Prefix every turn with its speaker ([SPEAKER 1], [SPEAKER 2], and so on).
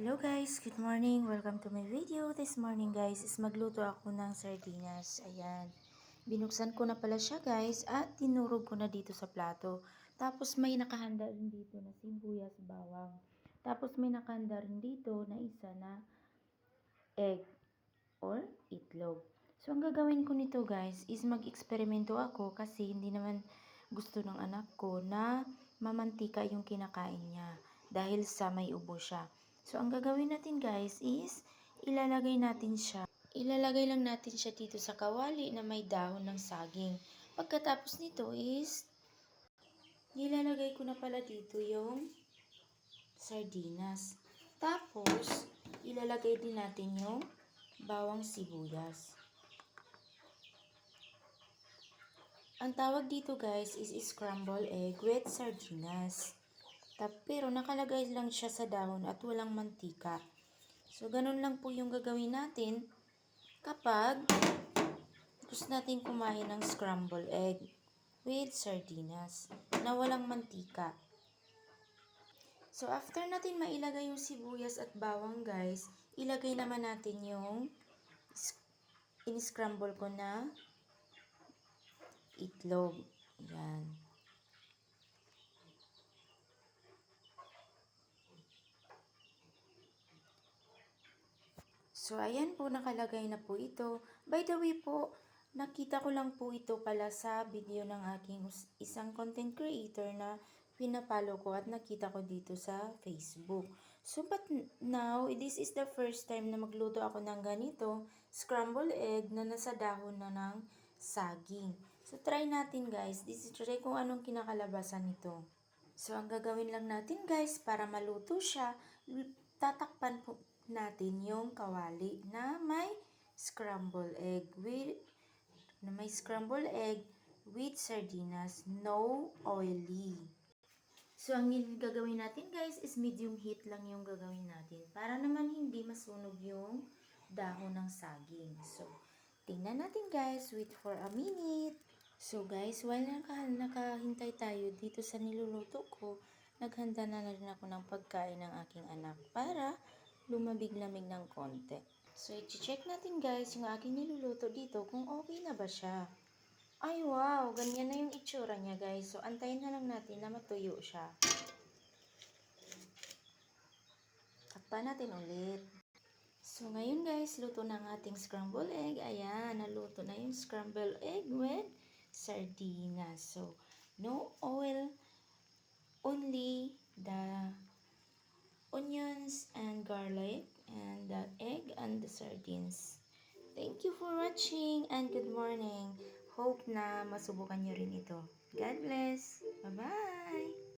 [SPEAKER 1] Hello guys, good morning. Welcome to my video. This morning guys is magluto ako ng sardinas. Ayan. Binuksan ko na pala siya guys at tinurog ko na dito sa plato. Tapos may nakahanda rin dito na sibuyas bawang. Tapos may nakahanda rin dito na isa na egg or itlog. So ang gagawin ko nito guys is mag-eksperimento ako kasi hindi naman gusto ng anak ko na mamantika yung kinakain niya dahil sa may ubo siya. So, ang gagawin natin guys is, ilalagay natin siya. Ilalagay lang natin siya dito sa kawali na may dahon ng saging. Pagkatapos nito is, nilalagay ko na pala dito yung sardinas. Tapos, ilalagay din natin yung bawang sibuyas. Ang tawag dito guys is scramble egg with sardinas. Pero nakalagay lang siya sa dahon at walang mantika. So, ganun lang po yung gagawin natin kapag gusto natin kumain ng scramble egg with sardinas na walang mantika. So, after natin mailagay yung sibuyas at bawang guys, ilagay naman natin yung in-scramble ko na itlog. Yan. So, ayan po, nakalagay na po ito. By the way po, nakita ko lang po ito pala sa video ng aking isang content creator na pinapalo ko at nakita ko dito sa Facebook. So, but now, this is the first time na magluto ako ng ganito, scrambled egg na nasa dahon na ng saging. So, try natin guys. This is try kung anong kinakalabasan nito. So, ang gagawin lang natin guys, para maluto siya, tatakpan po natin yung kawali na may scrambled egg with na may scrambled egg with sardinas, no oily. So, ang gagawin natin guys is medium heat lang yung gagawin natin para naman hindi masunog yung dahon ng saging. So, tingnan natin guys. Wait for a minute. So guys, while naka, nakahintay tayo dito sa niluluto ko, naghanda na rin ako ng pagkain ng aking anak para lumabig-lamig ng konti. So, i-check natin guys yung aking niluluto dito kung okay na ba siya. Ay wow, ganyan na yung itsura niya guys. So, antayin na lang natin na matuyo siya. Takpan natin ulit. So, ngayon guys, luto na ang ating scrambled egg. Ayan, naluto na yung scrambled egg with sardinas. So, no oil, only the onions and garlic and the egg and the sardines. Thank you for watching and good morning. Hope na masubukan nyo rin ito. God bless. Bye-bye!